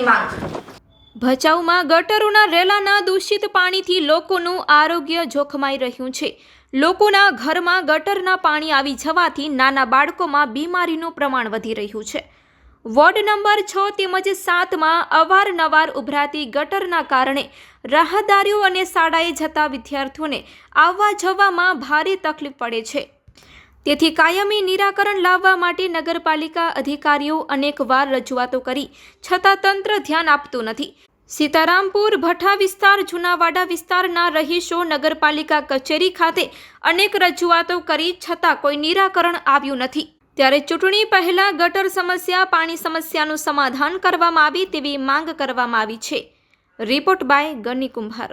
માંગ. ભચાઉમાં ગટરોના રેલાના દૂષિત પાણીથી લોકોનું આરોગ્ય જોખમાઈ રહ્યું છે. લોકોના ઘરમાં ગટરના પાણી આવી જવાથી નાના બાળકોમાં બીમારીનું પ્રમાણ વધી રહ્યું છે. વોર્ડ નંબર છ તેમજ સાતમાં અવારનવાર ઉભરાતી ગટરના કારણે રાહદારીઓ અને શાળાએ જતા વિદ્યાર્થીઓને આવવા જવામાં ભારે તકલીફ પડે છે. તેથી કાયમી નિરાકરણ લાવવા માટે નગરપાલિકા અધિકારીઓ અનેકવાર રજૂઆતો કરી, છતાં તંત્ર ધ્યાન આપતું નથી. સીતારામપુર, ભઠ્ઠા વિસ્તાર, જૂનાવાડા વિસ્તારના રહીશો નગરપાલિકા કચેરી ખાતે અનેક રજૂઆતો કરી, છતાં કોઈ નિરાકરણ આવ્યું નથી. ત્યારે ચૂંટણી પહેલા ગટર સમસ્યા, પાણી સમસ્યાનું સમાધાન કરવામાં આવે તેવી માંગ કરવામાં આવી છે. રિપોર્ટ બાય ગની કુંભાર.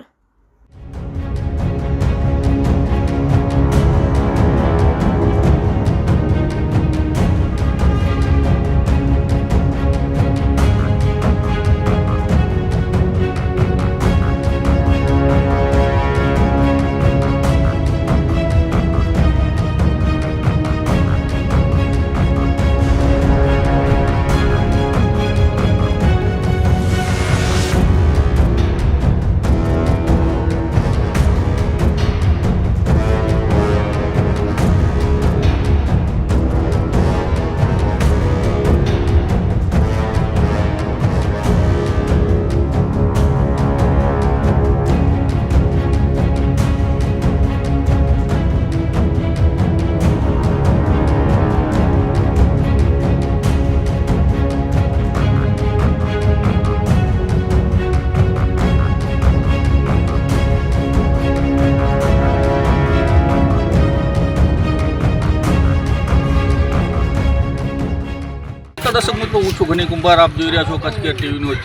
નમસ્કાર દર્શક મિત્રો હું છું ઘણી કુંભાર. આપ જોઈ રહ્યા છો કચ્છ કેર ટીવી જ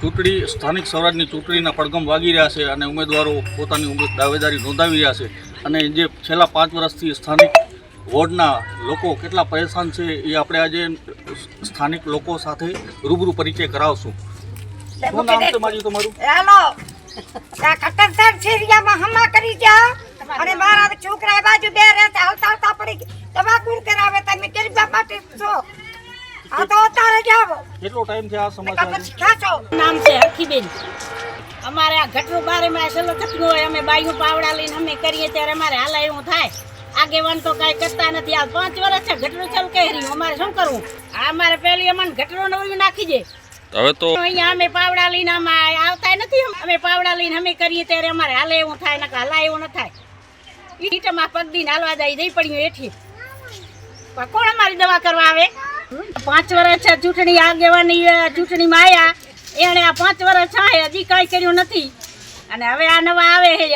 ચૂંટણી સ્થાનિક સ્વરાજની ચૂંટણીના પડગમ વાગી રહ્યા છે અને ઉમેદવારો પોતાની દાવેદારી નોંધાવી રહ્યા છે. અને જે છેલ્લા પાંચ વર્ષથી સ્થાનિક વોર્ડના લોકો કેટલા પરેશાન છે એ આપણે આજે સ્થાનિક લોકો સાથે રૂબરૂ પરિચય કરાવશું. શું નામ છે મારી તમારું? હેલો. આ કટરસર શેરિયામાં હમા કરી જા અને મારા છોકરા બાજુ બે રહેતા આવતા હાલતા પડી ગઈ. તમાકુ કરાવે તમે ગરીબા માટે છો આ તો અત્યારે જાઓ કેટલો ટાઈમ છે આ સમસ્યા નામ છે હરખીબેન. અમારે આ ઘટનું બારે માં છેલ્લો થતું હોય અમે બાયું પાવડા લઈને અમે કરીએ ત્યારે અમારે હાલ એવું થાય. આગેવાન તો કાંઈ કરતા નથી. આ પાંચ વર્ષ છે ઘટનું ચાલુ કહી રહ્યું. અમારે શું કરવું? આ અમારે પહેલી અમને ઘટનું નવરું નાખી દે. હવે તો અહીંયા અમે પાવડા લઈને અમે આવતા નથી અમે પાવડા લઈને અમે કરીએ ત્યારે અમારે હાલે એવું થાય ને હાલા એવું ન થાય. ઈટમાં પગ દીને હાલવા જાય જઈ પડ્યું એઠી કોણ અમારી દવા કરવા આવે? પાંચ વર્ષ ચૂંટણી આગેવાની ચૂંટણીમાં આવ્યા એણે આ પાંચ વર્ષ છે હજી કાંઈ કર્યું નથી. અને હવે આ નવા આવે હે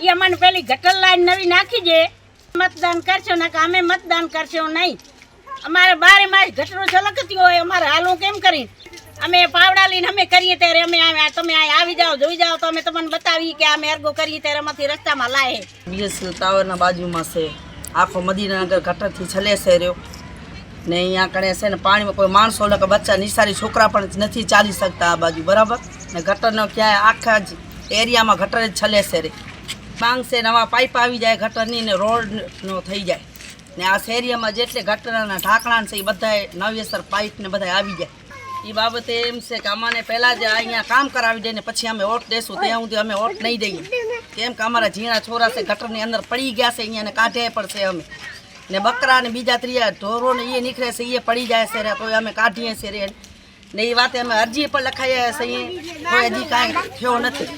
એ અમને પેલી ગટર લાઈન નવી નાખી દે. મતદાન કરશો ને કે અમે મતદાન કરશો નહીં. અમારે બારે માસ ગટરો છલકતી હોય, અમારે હાલું કેમ કરી અમે પાવડા લઈને અમે કરીએ ત્યારે અમે તમે આવી જાઓ, જોઈ જાઓ, તો અમે તમને બતાવીએ કે અમે અરગો કરીએ ત્યારે અમારી રસ્તામાં લાય. બીએસએલ ટાવરના બાજુમાં છે. આખો મદીનાનગર ગટરથી છલે છે રહ્યો. ને અહીંયા કણે છે ને પાણીમાં કોઈ માણસો એટલે કે બચ્ચા નિશારી છોકરા પણ નથી ચાલી શકતા આ બાજુ, બરાબર? ને ગટરનો ક્યાંય આખા જ એરિયામાં ગટર જ છલે રે. છે નવા પાઇપ આવી જાય ગટરની ને રોડનો થઈ જાય. ને આ શેરિયામાં જેટલે ગટરના ઢાંકણા છે એ બધા નવેસર પાઇપ ને બધા આવી જાય. એ બાબતે એમ છે કે અમાને પહેલાં જ અહીંયા કામ કરાવી દે ને પછી અમે ઓટ દેશું, ત્યાં સુધી અમે ઓટ નહીં દઈએ. કેમ કે અમારા ઝીણા છોરા છે, ગટરની અંદર પડી ગયા છે અહીંયા ને કાઢે છે અમે. ને બકરા ને બીજા ત્રીજા ઢોરો ને એ નીકળે છે એ પડી જાય છે તો અમે કાઢીએ છીએ ને એ વાતે અમે અરજી પણ લખાઈએ છીએ હજી કાંઈ થયો નથી.